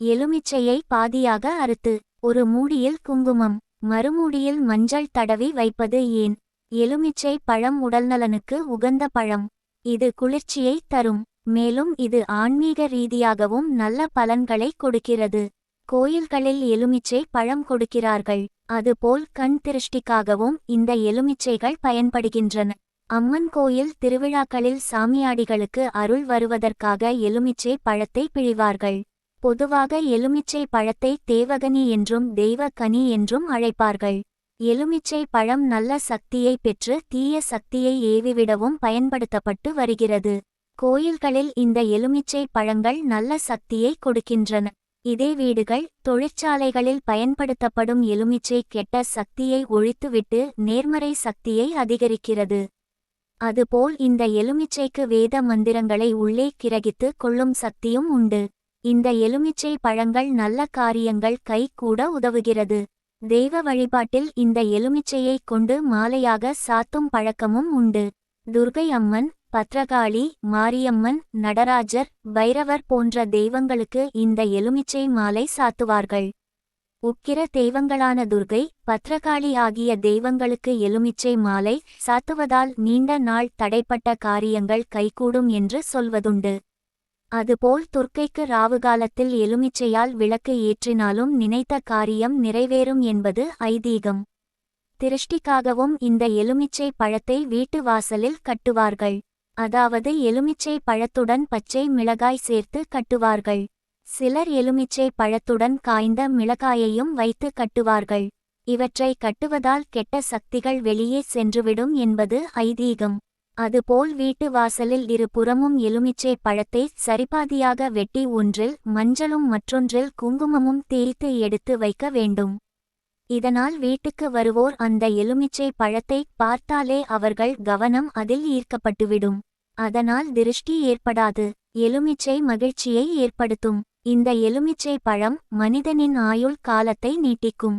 எலுமிச்சையை பாதியாக அறுத்து ஒரு மூடியில் குங்குமம் மறுமூடியில் மஞ்சள் தடவி வைப்பது ஏன்? எலுமிச்சை பழம் உடல்நலனுக்கு உகந்த பழம். இது குளிர்ச்சியை தரும் மேலும் இது ஆன்மீக ரீதியாகவும் நல்ல பலன்களை கொடுக்கிறது. கோயில்களில் எலுமிச்சை பழம் கொடுக்கிறார்கள் அதுபோல் கண் திருஷ்டிக்காகவும் இந்த எலுமிச்சைகள் பயன்படுகின்றன. அம்மன் கோயில் திருவிழாக்களில் சாமியாடிகளுக்கு அருள் வருவதற்காக எலுமிச்சை பழத்தை பிழிவார்கள். பொதுவாக எலுமிச்சை பழத்தை தேவகனி என்றும் தெய்வக்கனி என்றும் அழைப்பார்கள். எலுமிச்சை பழம் நல்ல சக்தியை பெற்று தீய சக்தியை ஏவிவிடவும் பயன்படுத்தப்பட்டு வருகிறது. கோயில்களில் இந்த எலுமிச்சை பழங்கள் நல்ல சக்தியை கொடுக்கின்றன. இதே வீடுகள் தொழிற்சாலைகளில் பயன்படுத்தப்படும் எலுமிச்சை கெட்ட சக்தியை ஒழித்துவிட்டு நேர்மறை சக்தியை அதிகரிக்கிறது. அதுபோல் இந்த எலுமிச்சைக்கு வேத மந்திரங்களை உள்ளே கிரகித்து கொள்ளும் சக்தியும் உண்டு. இந்த எலுமிச்சை பழங்கள் நல்ல காரியங்கள் கை கூட உதவுகிறது. தெய்வ வழிபாட்டில் இந்த எலுமிச்சையைக் கொண்டு மாலையாக சாத்தும் பழக்கமும் உண்டு. துர்கை அம்மன் பத்ரகாளி மாரியம்மன் நடராஜர் பைரவர் போன்ற தெய்வங்களுக்கு இந்த எலுமிச்சை மாலை சாத்துவார்கள். உக்கிர தெய்வங்களான துர்கை பத்ரகாளி ஆகிய தெய்வங்களுக்கு எலுமிச்சை மாலை சாத்துவதால் நீண்ட நாள் தடைப்பட்ட காரியங்கள் கைகூடும் என்று சொல்வதுண்டு. அதுபோல் துர்க்கைக்கு ராவுகாலத்தில் எலுமிச்சையால் விளக்கு ஏற்றினாலும் நினைத்த காரியம் நிறைவேறும் என்பது ஐதீகம். திருஷ்டிக்காகவும் இந்த எலுமிச்சை பழத்தை வீட்டு வாசலில் கட்டுவார்கள். அதாவது எலுமிச்சை பழத்துடன் பச்சை மிளகாய் சேர்த்து கட்டுவார்கள். சிலர் எலுமிச்சை பழத்துடன் காய்ந்த மிளகாயையும் வைத்து கட்டுவார்கள். இவற்றை கட்டுவதால் கெட்ட சக்திகள் வெளியே சென்றுவிடும் என்பது ஐதீகம். அதுபோல் வீட்டு வாசலில் இரு புறமும் எலுமிச்சை பழத்தை சரிபாதியாக வெட்டி ஒன்றில் மஞ்சளும் மற்றொன்றில் குங்குமமும் தேய்த்து எடுத்து வைக்க வேண்டும். இதனால் வீட்டுக்கு வருவோர் அந்த எலுமிச்சை பழத்தை பார்த்தாலே அவர்கள் கவனம் அதில் ஈர்க்கப்பட்டுவிடும். அதனால் திருஷ்டி ஏற்படாது. எலுமிச்சை மகிழ்ச்சியை ஏற்படுத்தும். இந்த எலுமிச்சை பழம் மனிதனின் ஆயுள் காலத்தை நீட்டிக்கும்.